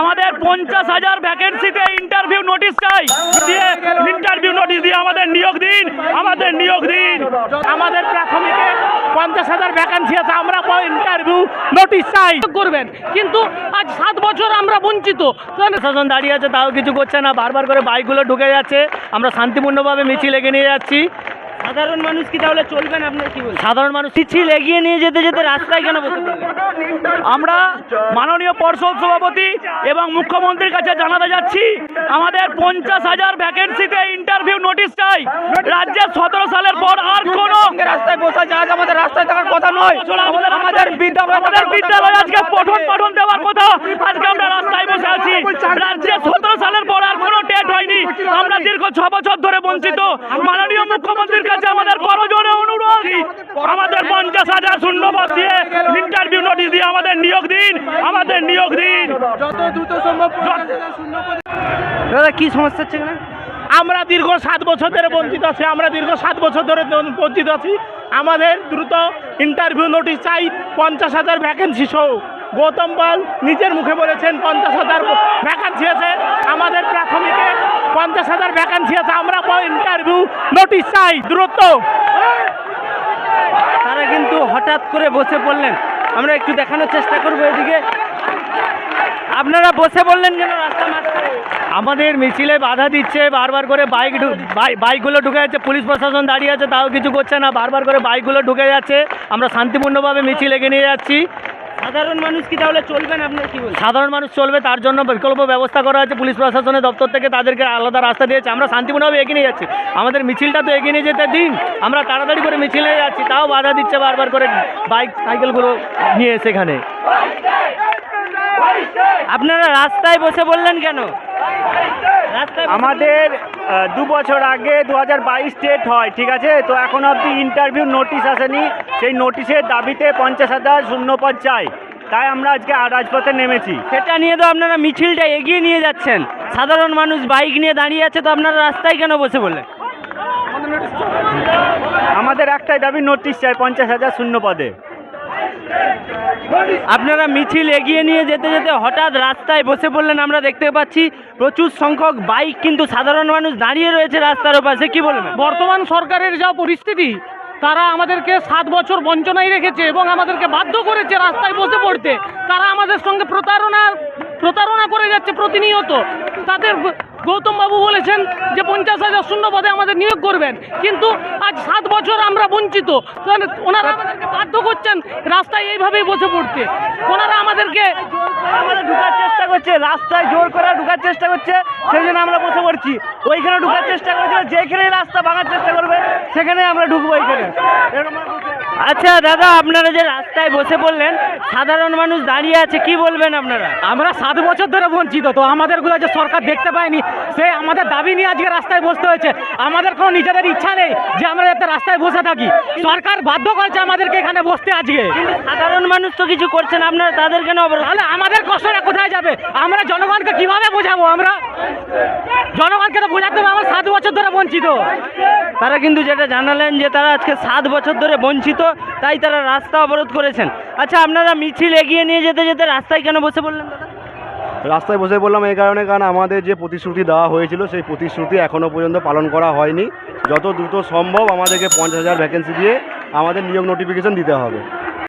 আমাদের পঞ্চাশ হাজার ভ্যাকেন্সিতে ইন্টারভিউ নোটিশ চাই। দিয়ে ইন্টারভিউ নোটিশ দিয়ে আমাদের নিয়োগ দিন আমাদের নিয়োগ দিন। আমাদের প্রাথমিকে পঞ্চাশ হাজার ভ্যাকেন্সি আছে আমরা ইন্টারভিউ নোটিশ চাই। করবেন কিন্তু আজ সাত বছর আমরা বঞ্চিত। প্রশাসন দাঁড়িয়ে আছে তাও কিছু করছে না বারবার করে বাইকগুলো ঢুকে যাচ্ছে। আমরা শান্তিপূর্ণভাবে মিছিল এগিয়ে নিয়ে যাচ্ছি। সাধারণ মানুষ কি তাহলে চলবেন আপনার কি বলছেন? সাধারণ মানুষ মিছিল এগিয়ে নিয়ে যেতে যেতে রাস্তায় কেন বসে আমরা মাননীয় পর্ষদ সভাপতি এবং মুখ্যমন্ত্রীর কাছে জানাতে যাচ্ছি আমাদের পঞ্চাশ হাজার ভ্যাকেন্সিতে ইন্টারভিউ নোটিশ চাই। রাজ্যের সতেরো সালের পর আর কোনো রাস্তায় বসা যায় আমাদের রাস্তায় থাকার কথা নয়। আমাদের বিদ্যালয় আমাদের বিদ্যালয় আজকে পঠন পাঠন দেওয়ার কথা। আজকে আমরা রাস্তায় বসে আছি। রাজ্যে সতেরো আমরা দীর্ঘ ছ বছর ধরে বঞ্চিত। মাননীয় মুখ্যমন্ত্রীর কাছে আমাদের করজোরে অনুরোধ। আমাদের পঞ্চাশ হাজার শূন্যপদ দিয়ে ইন্টারভিউ নোটিশ দিয়ে আমাদের নিয়োগ দিন। আমাদের নিয়োগ দিন। যত দ্রুত সম্ভব দাদা কি সমস্যা হচ্ছে এখানে? আমরা দীর্ঘ সাত বছর ধরে বঞ্চিত আছি। আমরা দীর্ঘ সাত বছর ধরে বঞ্চিত আছি। আমাদের দ্রুত ইন্টারভিউ নোটিশ চাই। পঞ্চাশ হাজার ভ্যাকেন্সি সহ। গৌতম পাল নিজের মুখে বলেছেন পঞ্চাশ হাজার ভ্যাকান্সি আছে। আমাদের প্রাথমিকে পঞ্চাশ হাজার ভ্যাকান্সি আছে। আমরা ইন্টারভিউ নোটিশ চাই দ্রুত। তারা কিন্তু হঠাৎ করে বসে পড়লেন। আমরা একটু দেখানোর চেষ্টা করব এদিকে। আপনারা বসে বললেন কেন রাস্তা আমাদের মিছিলে বাধা দিচ্ছে বারবার করে বাইক বাইকগুলো ঢুকে যাচ্ছে পুলিশ প্রশাসন দাঁড়িয়ে আছে তাও কিছু করছে না বারবার করে বাইকগুলো ঢুকে যাচ্ছে। আমরা শান্তিপূর্ণভাবে মিছিল এগিয়ে নিয়ে যাচ্ছি। সাধারণ মানুষ কি তাহলে চলবেন আপনার কি বলছেন? সাধারণ মানুষ চলবে তার জন্য বিকল্প ব্যবস্থা করা আছে পুলিশ প্রশাসনের দপ্তর থেকে তাদেরকে আলাদা রাস্তা দিয়েছে। আমরা শান্তিপূর্ণভাবে এগিয়ে নিয়ে যাচ্ছি। আমাদের মিছিলটা তো এগিয়ে নিয়ে যেতে দিন। আমরা তাড়াতাড়ি করে মিছিল নিয়ে যাচ্ছি তাও বাধা দিচ্ছে বারবার করে বাইক সাইকেলগুলো নিয়ে এসে এখানে। আপনারা রাস্তায় বসে বললেন কেন? রাস্তায় আমাদের দু বছর আগে দু হাজার বাইশ ডেট হয় ঠিক আছে? তো এখন অবধি ইন্টারভিউ নোটিশ আসেনি। সেই নোটিশের দাবিতে পঞ্চাশ হাজার শূন্যপদ চাই। তাই আমরা আজকে রাজপথে নেমেছি। সেটা নিয়ে তো আপনারা মিছিলটা এগিয়ে নিয়ে যাচ্ছেন। সাধারণ মানুষ বাইক নিয়ে দাঁড়িয়ে আছে তো আপনারা রাস্তায় কেন বসে বললেন আমাদের একটাই দাবি নোটিশ চাই পঞ্চাশ হাজার শূন্য পদে আপনারা মিছিল এগিয়ে নিয়ে যেতে যেতে হঠাৎ রাস্তায় বসে পড়লেন, আমরা দেখতে পাচ্ছি প্রচুর সংখ্যক বাইক কিন্তু সাধারণ মানুষ দাঁড়িয়ে রয়েছে রাস্তার ওপাশে। কি বলবেন? বর্তমান সরকারের যা পরিস্থিতি, তারা আমাদেরকে সাত বছর বঞ্চনায় রেখেছে এবং আমাদেরকে বাধ্য করেছে রাস্তায় বসে পড়তে। তারা আমাদের সঙ্গে প্রতারণা প্রতারণা করে যাচ্ছে প্রতিনিয়ত। তাদের গৌতম বাবু বলেছেন যে পঞ্চাশ হাজার শূন্য পদে আমাদের নিয়োগ করবেন। কিন্তু আজ সাত বছর আমরা বঞ্চিত। ওনারা আমাদেরকে বাধ্য করছেন রাস্তায় এইভাবেই বসে পড়তে। ওনারা আমাদেরকে আমাদের ঢুকার চেষ্টা করছে, রাস্তায় জোর করে ঢুকার চেষ্টা করছে, সেই জন্য আমরা বসে পড়ছি। ওইখানে ঢুকার চেষ্টা করছে যেখানে রাস্তা ভাঙার চেষ্টা করবে সেখানে আমরা ঢুকবো ওইখানে এরকম। আচ্ছা দাদা আপনারা যে রাস্তায় বসে পড়লেন সাধারণ মানুষ দাঁড়িয়ে আছে কি বলবেন আপনারা? আমরা সাত বছর ধরে বঞ্চিত তো আমাদেরগুলো যে সরকার দেখতে পায়নি সে আমাদের দাবি নিয়ে আজকে রাস্তায় বসতে হয়েছে। আমাদের কোনো নিজেদের ইচ্ছা নেই যে আমরা যাতে রাস্তায় বসে থাকি। সরকার বাধ্য করছে আমাদেরকে এখানে বসতে আজকে। সাধারণ মানুষ তো কিছু করছেন আপনারা তাদের কেন তাহলে আমাদের কষ্টটা কোথায় যাবে? আমরা জনগণকে কীভাবে বোঝাবো আমরা? জনগণকে তো বোঝাতে হবে আমরা সাত বছর ধরে বঞ্চিত। তারা কিন্তু যেটা জানালেন যে তারা আজকে সাত বছর ধরে বঞ্চিত তাই তারা রাস্তা অবরোধ করেছেন। আচ্ছা আপনারা মিছিল এগিয়ে নিয়ে যেতে যেতে রাস্তায় কেন বসে পড়লেন রাস্তায় বসে বললাম এই কারণে, কারণ আমাদের যে প্রতিশ্রুতি দেওয়া হয়েছিল, সেই প্রতিশ্রুতি এখনও পর্যন্ত পালন করা হয়নি। যত দ্রুত সম্ভব আমাদেরকে পঞ্চাশ হাজার ভ্যাকেন্সি দিয়ে আমাদের নিয়োগ নোটিফিকেশন দিতে হবে।